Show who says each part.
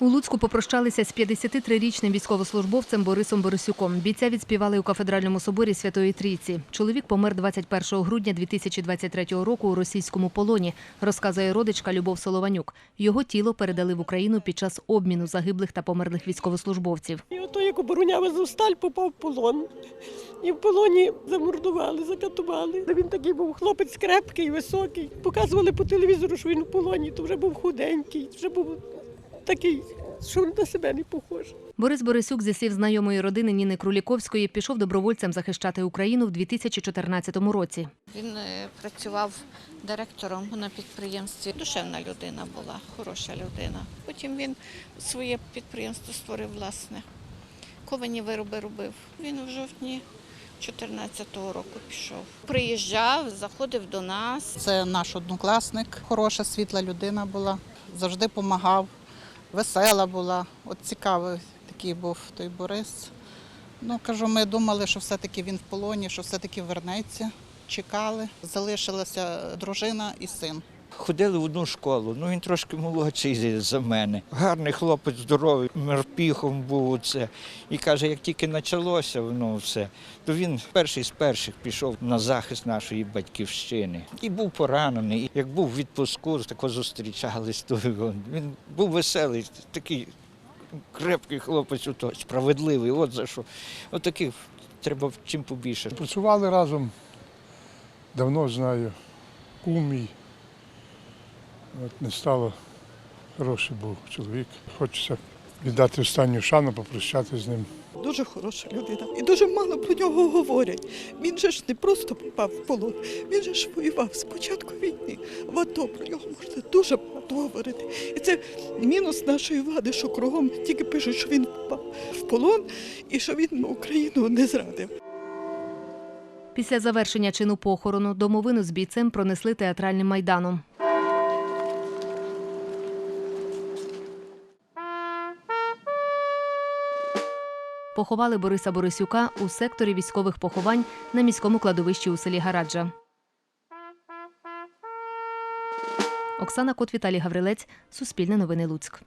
Speaker 1: У Луцьку попрощалися з 53-річним військовослужбовцем Борисом Борисюком. Бійця відспівали у кафедральному соборі Святої Трійці. Чоловік помер 21 грудня 2023 року у російському полоні, розказує родичка Любов Солованюк. Його тіло передали в Україну під час обміну загиблих та померлих військовослужбовців.
Speaker 2: І ото як обороняв Азовсталь, попав в полон. І в полоні замордували, закатували. Він такий був хлопець крепкий, високий. Показували по телевізору, що він в полоні, то вже був худенький, вже був такий, що на себе не похожий.
Speaker 1: Борис Борисюк, зі слів знайомої родини Ніни Круліковської, пішов добровольцем захищати Україну в 2014 році.
Speaker 3: Він е, працював директором на підприємстві. Душевна людина була, хороша людина. Потім він своє підприємство створив власне. Ковані вироби робив. Він в жовтні 14-го року пішов. Приїжджав, заходив до нас.
Speaker 4: Це наш однокласник, хороша, світла людина була, завжди допомагав, весела була. От цікавий такий був той Борис. Ну, кажу, ми думали, що все-таки він в полоні, що все-таки вернеться. Чекали. Залишилася дружина і син.
Speaker 5: Ходили в одну школу, ну він трошки молодший за мене. Гарний хлопець, здоровий, мерпіхом був оце. І каже, як тільки почалося воно все, то він перший з перших пішов на захист нашої батьківщини. І був поранений. Як був в відпуску, тако зустрічались. То він був веселий, такий крепкий хлопець, ото, справедливий. От за що. От таких треба чим побільше.
Speaker 6: Працювали разом, давно знаю, кум. От не стало, хороший був чоловік. Хочеться віддати останню шану, попрощатися з ним.
Speaker 7: Дуже хороша людина. І дуже мало про нього говорять. Він же ж не просто попав в полон, він же ж воював з початку війни. В АТО про нього можна дуже багато говорити. І це мінус нашої влади, що кругом тільки пишуть, що він попав в полон і що він Україну не зрадив.
Speaker 1: Після завершення чину похорону домовину з бійцем пронесли театральним майданом. Поховали Бориса Борисюка у секторі військових поховань на міському кладовищі у селі Гараджа. Оксана Кот, Віталій Гаврилець, Суспільне новини Луцьк.